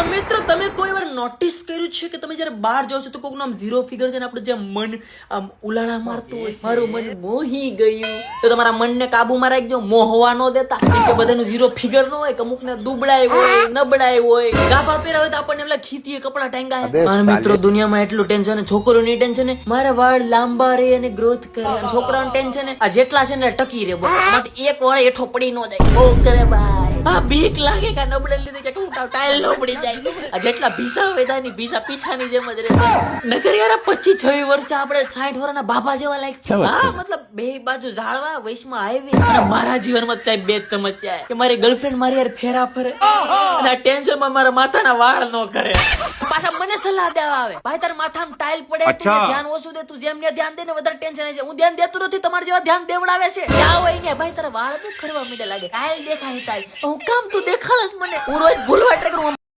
તો મિત્ર તમે કોઈ વાર નોટિસ કર્યું છે કે તમે જ્યારે બહાર જાઓ છો તો કોઈકનું આમ ઝીરો ફિગર છે ને આપણું જે મન આમ ઉલાળા મારતું હોય? મારું મન મોહી ગયું. તો તમારા મનને કાબુમાં રાખજો મોહવા ન દેતા. કેમ કે બધાનું ઝીરો ફિગર ન હોય કે અમુકને દુબળાય હોય નબળાય હોય ગાભા પહેરા હોય તો આપણને એમ ખીતી ખીતીએ કપડા ટાંગાય. મારા મિત્રો દુનિયામાં એટલું ટેન્શન છોકરોની ટેન્શન મારા વાળ લાંબા રહે અને ગ્રોથ કરે છોકરાઓની છોકરાનું ટેન્શન આ જેટલા છે ને ટકી રહે બસ એક વાળ એઠો પડી ન જાય. બહુ કરે ભાઈ આ બીક લાગે કે નબળે લીધે કે હું ટાઈલ નો પડી જાય. આ જેટલા ભીસા વેદાની ભીસા પીછાની જેમ જ રહે. નકર યાર પચીસ છવ્વીસ વર્ષે આપણે સાઠ વર્ષના બાબા જેવા લાયક છે. હા મતલબ બે બાજુ ઝાડવા વૈશમાં આવી અને મારા જીવનમાં સાહેબ બે જ સમસ્યા કે મારી ગર્લફ્રેન્ડ મારી યાર ફેરા ફરે. અને ટેન્શનમાં મારા માથાના વાળ ન કરે. પાછા મને સલાહ દેવા આવે. ભાઈ તાર માથામાં ટાઈલ પડે ધ્યાન ઓછું દે તું જેમ ને ધ્યાન દે ને વધારે ટેન્શન છે હું ધ્યાન દેતો નથી તમારા જેવા ધ્યાન દેવડાવે છે. ક્યાં હોય ને ભાઈ તારા વાળ બહુ ખરવા મીડે લાગે. ટાઈલ દેખાય ટાઈલ હું કામ તું દેખાડ જ મને. હું રોજ ભૂલવા ટ્રાય કરું